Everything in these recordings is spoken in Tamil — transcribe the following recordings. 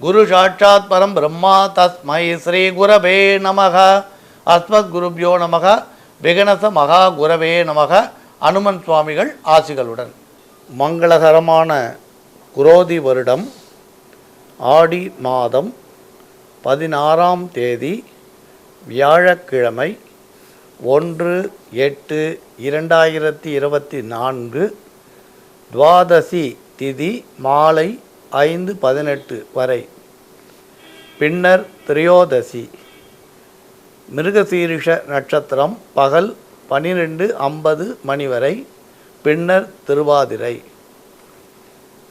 குரு சாட்சாத் பரம் பிரம்மா தஸ்மை ஸ்ரீ குரவே நமக. அஸ்மத் குருபியோ நமக. விகனச மகா குரவே நமக. அனுமன் சுவாமிகள் ஆசிகளுடன். மங்களகரமான குரோதி வருடம் ஆடி மாதம் பதினாறாம் தேதி வியாழக்கிழமை ஒன்று எட்டு இரண்டாயிரத்தி இருபத்தி நான்கு துவாதசி திதி மாலை ஐந்து பதினெட்டு வரை. பின்னர் திரையோதசி. மிருகசீரிஷ நட்சத்திரம் பகல் பனிரெண்டு ஐம்பது மணி வரை பின்னர் திருவாதிரை.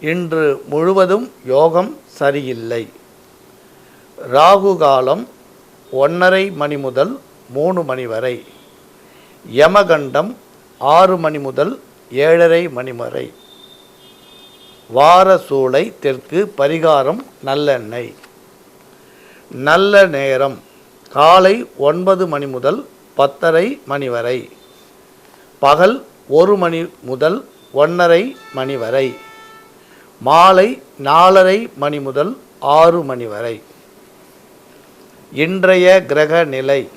இன்று முழுவதும் யோகம் சரியில்லை. ராகு காலம் ஒன்றரை மணி முதல் மூணு மணி வரை. யமகண்டம் ஆறு மணி முதல் ஏழரை மணி வரை. வாரசூளை தெற்கு பரிகாரம் நல்லெண்ணெய். நல்ல நேரம். காலை ஒன்பது மணி முதல் பத்தரை மணி வரை. பகல் ஒரு மணி முதல் ஒன்றரை மணி வரை. மாலை நாலரை மணி முதல் ஆறு மணி வரை. இன்றைய கிரக நிலை.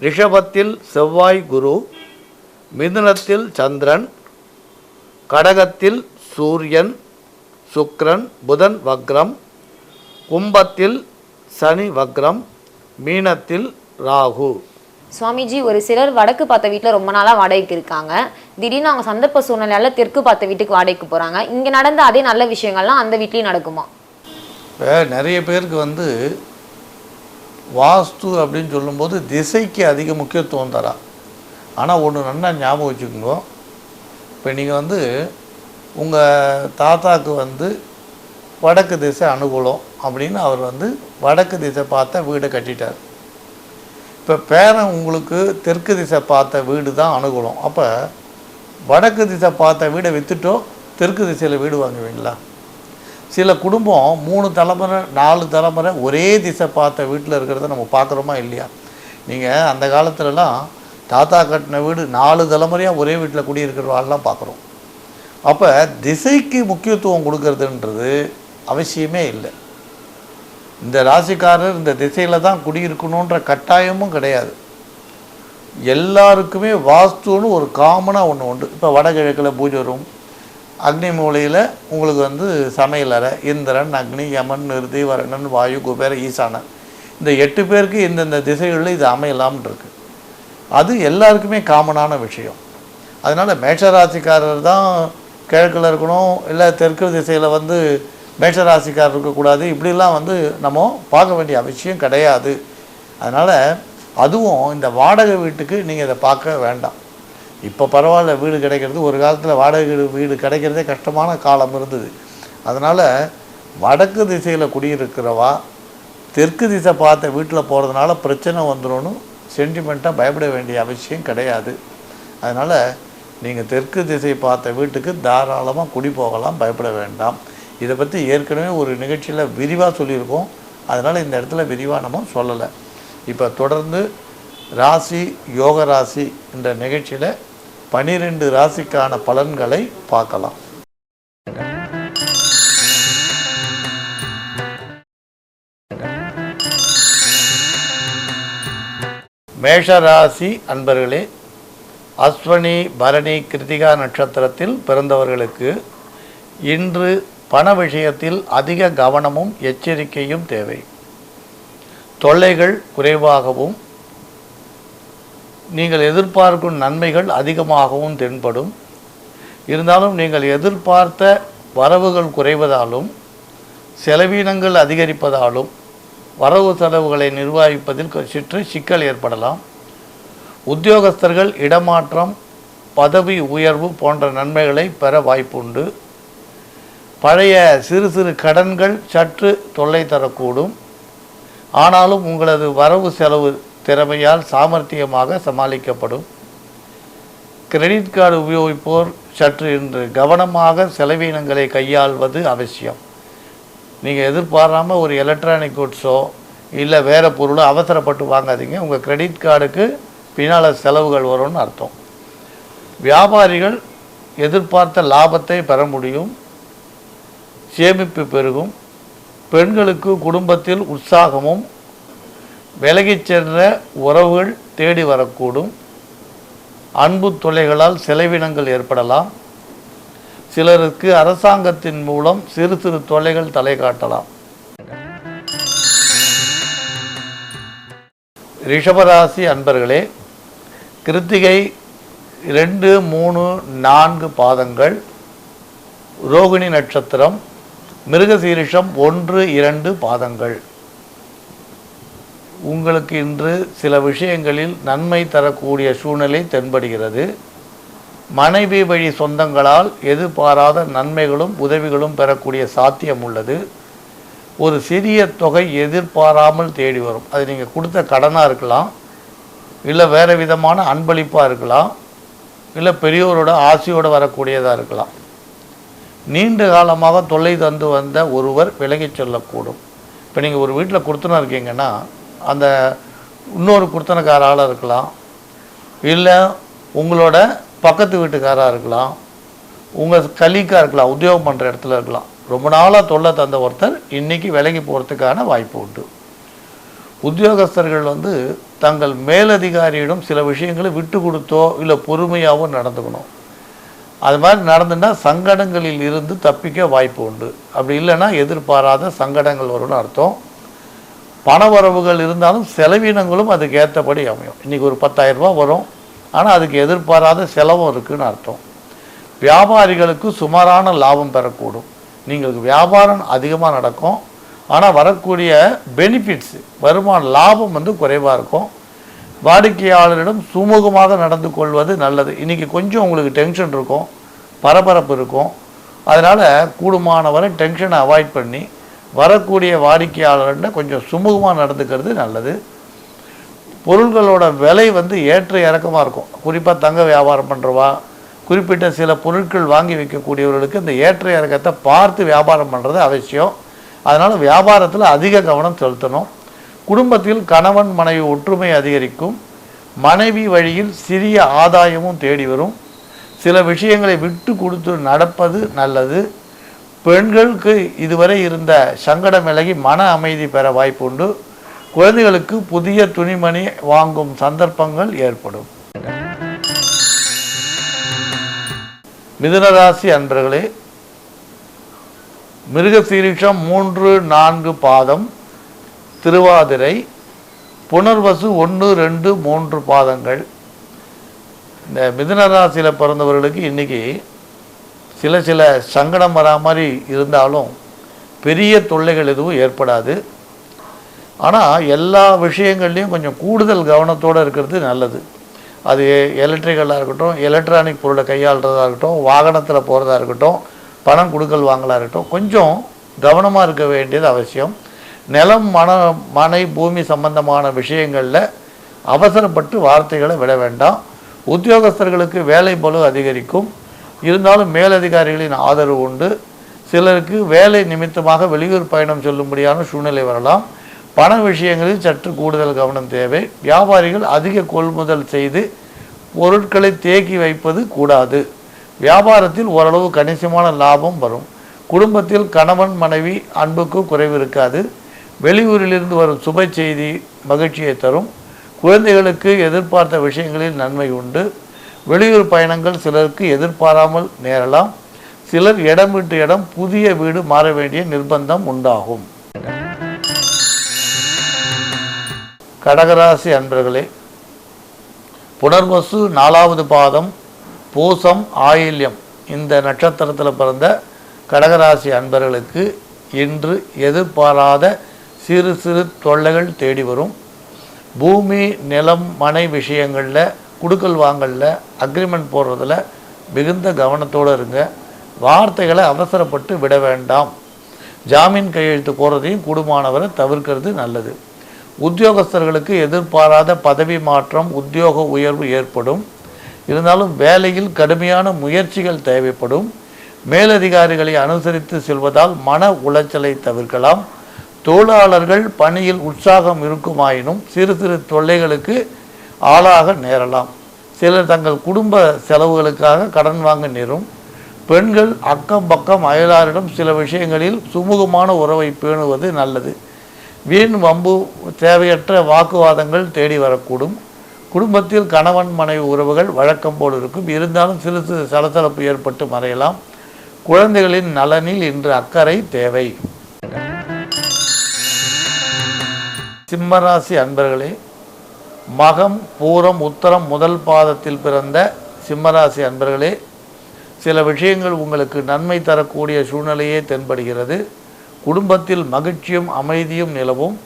ரிஷபத்தில் செவ்வாய் குரு மிதுனத்தில் சந்திரன் கடகத்தில் சூரியன் சுக்கிரன் புதன் வக்ரம் கும்பத்தில் சனி வக்ரம் மீனத்தில் ராகு. சுவாமிஜி ஒரு சிலர் வடக்கு பார்த்த வீட்டில் ரொம்ப நாளாக வாடகைக்கு இருக்காங்க. திடீர்னு அவங்க சந்தர்ப்ப சூழ்நிலையால தெற்கு பார்த்த வீட்டுக்கு வாடகைக்கு போகிறாங்க இங்கே நடந்த அதே நல்ல விஷயங்கள்லாம் அந்த வீட்லேயும் நடக்குமா? இப்போ நிறைய பேருக்கு வந்து வாஸ்து அப்படின்னு சொல்லும்போது திசைக்கு அதிக முக்கியத்துவம் தரா. ஆனால் ஒன்று நல்லா ஞாபகம் வச்சுக்கோங்க. இப்போ நீங்கள் வந்து உங்கள் தாத்தாக்கு வந்து வடக்கு திசை அனுகூலம் அப்படின்னு அவர் வந்து வடக்கு திசை பார்த்த வீடை கட்டிட்டார். இப்போ பேரன் உங்களுக்கு தெற்கு திசை பார்த்த வீடு தான் அனுகூலம். அப்போ வடக்கு திசை பார்த்த வீடை விற்றுட்டோ தெற்கு திசையில் வீடு வாங்குவீங்களா? சில குடும்பம் மூணு தலைமுறை நாலு தலைமுறை ஒரே திசை பார்த்த வீட்டில் இருக்கிறத நம்ம பார்க்குறோமா இல்லையா? நீங்கள் அந்த காலத்துலலாம் தாத்தா கட்டின வீடு நாலு தலைமுறையாக ஒரே வீட்டில் குடியிருக்கிறவாள்லாம் பார்க்குறோம். அப்போ திசைக்கு முக்கியத்துவம் கொடுக்கறதுன்றது அவசியமே இல்லை. இந்த ராசிக்காரர் இந்த திசையில் தான் குடியிருக்கணுன்ற கட்டாயமும் கிடையாது. எல்லாருக்குமே வாஸ்துன்னு ஒரு காமனாக ஒன்று உண்டு. இப்போ வடகிழக்கில் பூஜை ரூம் அக்னி மூலையில் உங்களுக்கு வந்து சமையலறை இந்திரன் அக்னி யமன் நிறுதி வரணன் வாயு குபேர ஈசானன் இந்த எட்டு பேருக்கு இந்தந்த திசைகளில் இது அமையலாம்னு இருக்கு. அது எல்லாருக்குமே காமனான விஷயம். அதனால் மேஷராசிக்காரர் தான் கிழக்கில் இருக்கணும் இல்லை தெற்கு திசையில் வந்து மேஷராசிக்கார் இருக்கக்கூடாது. இப்படிலாம் வந்து நம்ம பார்க்க வேண்டிய அவசியம் கிடையாது. அதனால் அதுவும் இந்த வாடகை வீட்டுக்கு நீங்கள் இதை பார்க்க வேண்டாம். இப்போ பரவாயில்ல வீடு கிடைக்கிறது. ஒரு காலத்தில் வாடகை வீடு வீடு கிடைக்கிறதே கஷ்டமான காலம் இருந்தது. அதனால் வடக்கு திசையில் குடியிருக்கிறவா தெற்கு திசை பார்த்த வீட்டில் போகிறதுனால பிரச்சனை வந்துடும் சென்டிமெண்ட்டாக பயப்பட வேண்டிய அவசியம் கிடையாது. அதனால் நீங்கள் தெற்கு திசை பார்த்த வீட்டுக்கு தாராளமாக குடி போகலாம் பயப்பட வேண்டாம். இதை பற்றி ஏற்கனவே ஒரு நிகழ்ச்சியில் விரிவாக சொல்லியிருக்கோம். அதனால் இந்த இடத்துல விரிவாக நம்ம சொல்லலை. இப்போ தொடர்ந்து ராசி யோக ராசி என்ற நிகழ்ச்சியில் பனிரெண்டு ராசிக்கான பலன்களை பார்க்கலாம். மேஷராசி அன்பர்களே அஸ்வனி பரணி கிருத்திகா நட்சத்திரத்தில் பிறந்தவர்களுக்கு இன்று பண விஷயத்தில் அதிக கவனமும் எச்சரிக்கையும் தேவை. தொல்லைகள் குறைவாகவும் நீங்கள் எதிர்பார்க்கும் நன்மைகள் அதிகமாகவும் தென்படும். இருந்தாலும் நீங்கள் எதிர்பார்த்த வரவுகள் குறைவதாலும் செலவீனங்கள் அதிகரிப்பதாலும் வரவு செலவுகளை நிர்வகிப்பதில் சற்று சிக்கல் ஏற்படலாம். உத்தியோகஸ்தர்கள் இடமாற்றம் பதவி உயர்வு போன்ற நன்மைகளை பெற வாய்ப்புண்டு. பழைய சிறு சிறு கடன்கள் சற்று தொல்லை தரக்கூடும். ஆனாலும் உங்களது வரவு செலவு திறமையால் சாமர்த்தியமாக சமாளிக்கப்படும். கிரெடிட் கார்டு உபயோகிப்போர் சற்று இன்று கவனமாக செலவினங்களை கையாள்வது அவசியம். நீங்கள் எதிர்பாராமல் ஒரு எலக்ட்ரானிக் குட்ஸோ இல்லை வேறு பொருளோ அவசரப்பட்டு வாங்காதீங்க. உங்கள் கிரெடிட் கார்டுக்கு பின்னால் செலவுகள் வரும்னு அர்த்தம். வியாபாரிகள் எதிர்பார்த்த லாபத்தை பெற முடியும் சேமிப்பு பெருகும் பெண்களுக்கு குடும்பத்தில் உற்சாகமும் விலகிச் சென்ற உறவுகள் தேடி வரக்கூடும் அன்பு தொலைகளால் செலவினங்கள் ஏற்படலாம் சிலருக்கு அரசாங்கத்தின் மூலம் சிறு சிறு தொல்லைகள் தலை காட்டலாம். ரிஷபராசி அன்பர்களே கிருத்திகை ரெண்டு மூணு நான்கு பாதங்கள் ரோகிணி நட்சத்திரம் மிருகசீரிஷம் ஒன்று இரண்டு பாதங்கள். உங்களுக்கு இன்று சில விஷயங்களில் நன்மை தரக்கூடிய சூழ்நிலை தென்படுகிறது. மனைவி வழி சொந்தங்களால் எதிர்பாராத நன்மைகளும் உதவிகளும் பெறக்கூடிய சாத்தியம் உள்ளது. ஒரு சிறிய தொகை எதிர்பாராமல் தேடி வரும். அது நீங்கள் கொடுத்த கடனாக இருக்கலாம். இல்லை வேறு விதமான அன்பளிப்பாக இருக்கலாம். இல்லை பெரியோரோட ஆசையோடு வரக்கூடியதாக இருக்கலாம். நீண்ட காலமாக தொல்லை தந்து வந்த ஒருவர் விலகிச் செல்லக்கூடும். இப்போ நீங்கள் ஒரு வீட்டில் கொடுத்துனா இருக்கீங்கன்னா அந்த இன்னொரு குடுத்தனக்கார இருக்கலாம். இல்லை உங்களோட பக்கத்து வீட்டுக்காராக இருக்கலாம். உங்கள் கலீக்காக இருக்கலாம் உத்தியோகம் பண்ணுற இடத்துல இருக்கலாம். ரொம்ப நாளாக தொல்லை தந்த ஒருத்தர் இன்றைக்கி விலகி போகிறதுக்கான வாய்ப்பு உண்டு. உத்தியோகஸ்தர்கள் வந்து தங்கள் மேலதிகாரியிடம் சில விஷயங்களை விட்டு கொடுத்தோ இல்லை பொறுமையாகவோ நடந்துக்கணும். அது மாதிரி நடந்துன்னா சங்கடங்களில் இருந்து தப்பிக்க வாய்ப்பு உண்டு. அப்படி இல்லைன்னா எதிர்பாராத சங்கடங்கள் வரும்னு அர்த்தம். பணவரவுகள் இருந்தாலும் செலவினங்களும் அதுக்கு ஏற்றபடி அமையும். இன்றைக்கி ஒரு 10000 வரும். ஆனால் அதுக்கு எதிர்பாராத செலவும் இருக்குன்னு அர்த்தம். வியாபாரிகளுக்கு சுமாரான லாபம் பெறக்கூடும். நீங்கள் வியாபாரம் அதிகமாக நடக்கும். ஆனால் வரக்கூடிய பெனிஃபிட்ஸ் வருமான லாபம் வந்து குறைவாக இருக்கும். வாடிக்கையாளரிடம் சுமூகமாக நடந்து கொள்வது நல்லது. இன்றைக்கி கொஞ்சம் உங்களுக்கு டென்ஷன் இருக்கும் பரபரப்பு இருக்கும். அதனால் கூடுமானவரை டென்ஷனை அவாய்ட் பண்ணி வரக்கூடிய வாடிக்கையாளர்கிட்ட கொஞ்சம் சுமூகமாக நடந்துக்கிறது நல்லது. பொருள்களோட விலை வந்து ஏற்ற இறக்கமாக இருக்கும். குறிப்பாக தங்க வியாபாரம் பண்ணுறவா குறிப்பிட்ட சில பொருட்கள் வாங்கி வைக்கக்கூடியவர்களுக்கு இந்த ஏற்ற இறக்கத்தை பார்த்து வியாபாரம் பண்ணுறது அவசியம். அதனால் வியாபாரத்தில் அதிக கவனம் செலுத்தணும். குடும்பத்தில் கணவன் மனைவி ஒற்றுமை அதிகரிக்கும். மனைவி வழியில் சிறிய ஆதாயமும் தேடி வரும். சில விஷயங்களை விட்டு கொடுத்து நடப்பது நல்லது. பெண்களுக்கு இதுவரை இருந்த சங்கடம் விலகி மன அமைதி பெற வாய்ப்புண்டு. குழந்தைகளுக்கு புதிய துணிமணி வாங்கும் சந்தர்ப்பங்கள் ஏற்படும். மிதுனராசி அன்பர்களே மிருகசீரிஷம் மூன்று நான்கு பாதம் திருவாதிரை புனர்வசு ஒன்று ரெண்டு மூன்று பாதங்கள். இந்த மிதுன ராசியில் பிறந்தவர்களுக்கு இன்றைக்கி சில சில சங்கடம் வரா மாதிரி இருந்தாலும் பெரிய தொல்லைகள் எதுவும் ஏற்படாது. ஆனால் எல்லா விஷயங்கள்லையும் கொஞ்சம் கூடுதல் கவனத்தோடு இருக்கிறது நல்லது. அது எலக்ட்ரிக்கலாக இருக்கட்டும் எலக்ட்ரானிக் பொருளை கையாளுறதா இருக்கட்டும் வாகனத்தில் போகிறதா இருக்கட்டும் பணம் கொடுக்கல் வாங்கலாக இருக்கட்டும் கொஞ்சம் கவனமாக இருக்க வேண்டியது அவசியம். நிலம் மன மனை பூமி சம்பந்தமான விஷயங்களில் அவசரப்பட்டு வார்த்தைகளை விட வேண்டாம். உத்தியோகஸ்தர்களுக்கு வேலை பலு அதிகரிக்கும். இருந்தாலும் மேலதிகாரிகளின் ஆதரவு உண்டு. சிலருக்கு வேலை நிமித்தமாக வெளியூர் பயணம் செல்லும்படியான சூழ்நிலை வரலாம். பண விஷயங்களில் சற்று கூடுதல் கவனம் தேவை. வியாபாரிகள் அதிக கொள்முதல் செய்து பொருட்களை தேக்கி வைப்பது கூடாது. வியாபாரத்தில் ஓரளவு கணிசமான லாபம் வரும். குடும்பத்தில் கணவன் மனைவி அன்புக்கு குறைவு இருக்காது. வெளியூரிலிருந்து வரும் சுப செய்தி மகிழ்ச்சியை தரும். குழந்தைகளுக்கு எதிர்பார்த்த விஷயங்களில் நன்மை உண்டு. வெளியூர் பயணங்கள் சிலருக்கு எதிர்பாராமல் நேரலாம். சிலர் இடம் விட்டு இடம் புதிய வீடு மாற வேண்டிய நிர்பந்தம் உண்டாகும். கடகராசி அன்பர்களே புனர்வசு நாலாவது பாதம் பூசம் ஆயில்யம். இந்த நட்சத்திரத்தில் பிறந்த கடகராசி அன்பர்களுக்கு இன்று எதிர்பாராத சிறு சிறு தொல்லைகள் தேடி வரும். பூமி நிலம் மனை விஷயங்களில் குடுக்கல் வாங்கலில் அக்ரிமெண்ட் போடுறதில் மிகுந்த கவனத்தோடு இருங்க. வார்த்தைகளை அவசரப்பட்டு விட வேண்டாம். ஜாமீன் கையெழுத்து போகிறதையும் கூடுமானவரை தவிர்க்கிறது நல்லது. உத்தியோகஸ்தர்களுக்கு எதிர்பாராத பதவி மாற்றம் உத்தியோக உயர்வு ஏற்படும். இருந்தாலும் வேலையில் கடுமையான முயற்சிகள் தேவைப்படும். மேலதிகாரிகளை அனுசரித்து செல்வதால் மன உளைச்சலை தவிர்க்கலாம். தொழிலாளர்கள் பணியில் உற்சாகம் இருக்குமாயினும் சிறு சிறு தொல்லைகளுக்கு ஆளாக நேரலாம். சிலர் தங்கள் குடும்ப செலவுகளுக்காக கடன் வாங்க நேரும். பெண்கள் அக்கம் பக்கம் அயலாரிடம் சில விஷயங்களில் சுமூகமான உறவை பேணுவது நல்லது. வீண் வம்பு தேவையற்ற வாக்குவாதங்கள் தேடி வரக்கூடும். குடும்பத்தில் கணவன் மனைவி உறவுகள் வழக்கம் போல் இருக்கும். இருந்தாலும் சிறு சிறு சலசலப்பு ஏற்பட்டு மறையலாம். குழந்தைகளின் நலனில் இன்று அக்கறை தேவை. சிம்மராசி அன்பர்களே மகம் பூரம் உத்தரம் முதல் பாதத்தில் பிறந்த சிம்மராசி அன்பர்களே சில விஷயங்கள் உங்களுக்கு நன்மை தரக்கூடிய சூழ்நிலையே தென்படுகிறது. குடும்பத்தில் மகிழ்ச்சியும் அமைதியும் நிலவும்.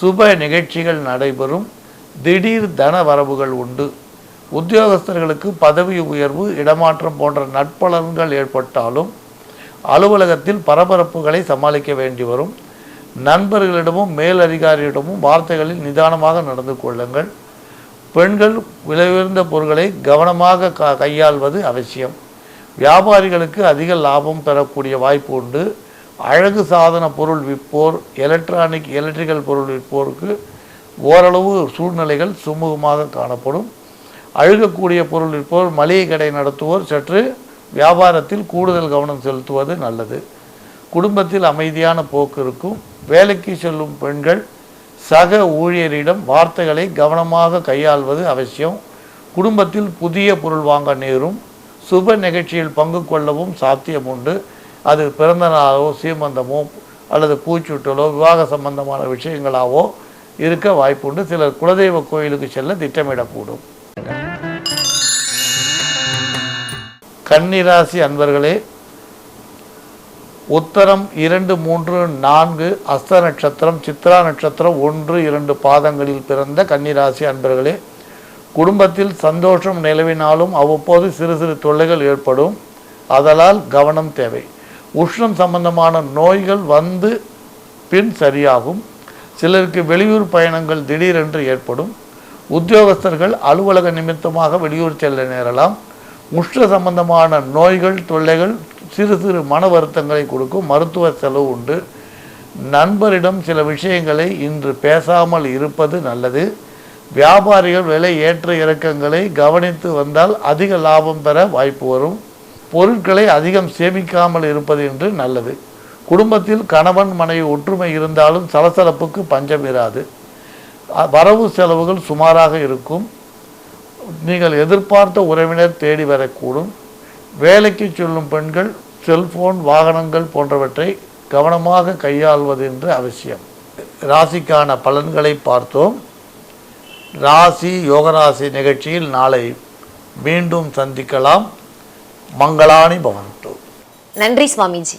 சுப நிகழ்ச்சிகள் நடைபெறும். திடீர் தன வரவுகள் உண்டு. உத்தியோகஸ்தர்களுக்கு பதவி உயர்வு இடமாற்றம் போன்ற நட்பலன்கள் ஏற்பட்டாலும் அலுவலகத்தில் பரபரப்புகளை சமாளிக்க வேண்டி வரும். நண்பர்களிடமும் மேலதிகாரியிடமும் வார்த்தைகளில் நிதானமாக நடந்து கொள்ளுங்கள். பெண்கள் விலையுயர்ந்த பொருட்களை கவனமாக க கையாள்வது அவசியம். வியாபாரிகளுக்கு அதிக லாபம் பெறக்கூடிய வாய்ப்பு உண்டு. அழகு சாதன பொருள் விற்போர் எலக்ட்ரானிக் எலக்ட்ரிக்கல் பொருள் விற்போருக்கு ஓரளவு சூழ்நிலைகள் சுமூகமாக காணப்படும். அழுகக்கூடிய பொருள் இருப்போர் மளிகை கடை நடத்துவோர் சற்று வியாபாரத்தில் கூடுதல் கவனம் செலுத்துவது நல்லது. குடும்பத்தில் அமைதியான போக்கு இருக்கும். வேலைக்கு செல்லும் பெண்கள் சக ஊழியரிடம் வார்த்தைகளை கவனமாக கையாள்வது அவசியம். குடும்பத்தில் புதிய பொருள் வாங்க நேரும். சுப நிகழ்ச்சியில் பங்கு கொள்ளவும் சாத்தியம் உண்டு. அது பிறந்த நாளோ சீமந்தமோ அல்லது பூச்சூட்டலோ விவாக சம்பந்தமான விஷயங்களாவோ இருக்க வாய்ப்புண்டு. சிலர் குலதெய்வ கோயிலுக்கு செல்ல திட்டமிடக்கூடும். கன்னிராசி அன்பர்களே உத்தரம் இரண்டு மூன்று நான்கு அஸ்த நட்சத்திரம் சித்ரா நட்சத்திரம் ஒன்று இரண்டு பாதங்களில் பிறந்த கன்னிராசி அன்பர்களே குடும்பத்தில் சந்தோஷம் நிலவினாலும் அவ்வப்போது சிறு சிறு தொல்லைகள் ஏற்படும். அதனால் கவனம் தேவை. உஷ்ணம் சம்பந்தமான நோய்கள் வந்து பின் சரியாகும். சிலருக்கு வெளியூர் பயணங்கள் திடீரென்று ஏற்படும். உத்தியோகஸ்தர்கள் அலுவலக நிமித்தமாக வெளியூர் செல்ல நேரலாம். உஷ்ண சம்பந்தமான நோய்கள் தொல்லைகள் சிறு சிறு மன வருத்தங்களை கொடுக்கும் மருத்துவ செலவு உண்டு. நண்பரிடம் சில விஷயங்களை இன்று பேசாமல் இருப்பது நல்லது. வியாபாரிகள் விலை ஏற்ற இறக்கங்களை கவனித்து வந்தால் அதிக லாபம் பெற வாய்ப்பு வரும். பொருட்களை அதிகம் சேமிக்காமல் இருப்பது என்று நல்லது. குடும்பத்தில் கணவன் மனைவி ஒற்றுமை இருந்தாலும் சலசலப்புக்கு பஞ்சம் இராது. வரவு செலவுகள் சுமாராக இருக்கும். நீங்கள் எதிர்பார்த்த உறவினர் தேடி வரக்கூடும். வேலைக்கு செல்லும் பெண்கள் செல்போன் வாகனங்கள் போன்றவற்றை கவனமாக கையாள்வது என்று அவசியம். ராசிக்கான பலன்களை பார்த்தோம். ராசி யோகராசி நிகழ்ச்சியில் நாளை மீண்டும் சந்திக்கலாம். மங்களானி பவன்து நன்றி சுவாமிஜி.